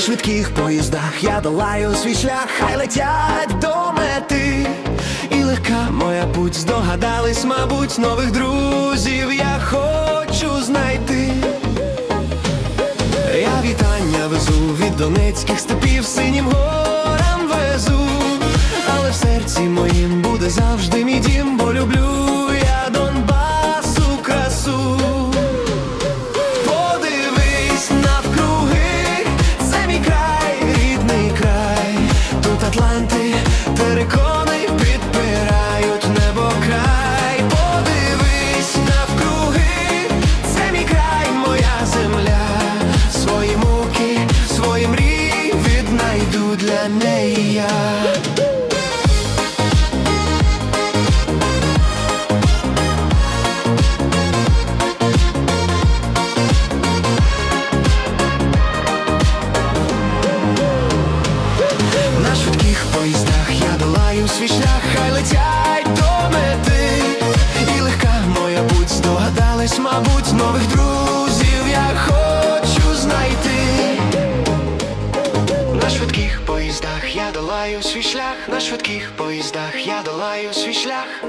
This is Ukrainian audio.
швидких поїздах я долаю свій шлях, хай летять до мети. І легка моя путь здогадались, мабуть, нових друзів я хочу знайти. Я вітання везу від донецьких степів синім горам везу, але в серці моїм буде завжди мій дім, бо люблю я. На швидких поїздах я долаю свій шлях, хай летять до мети. І легка моя путь здогадались, мабуть, нових друзів швидких поїздах я долаю свій шлях, на швидких поїздах я долаю свій шлях.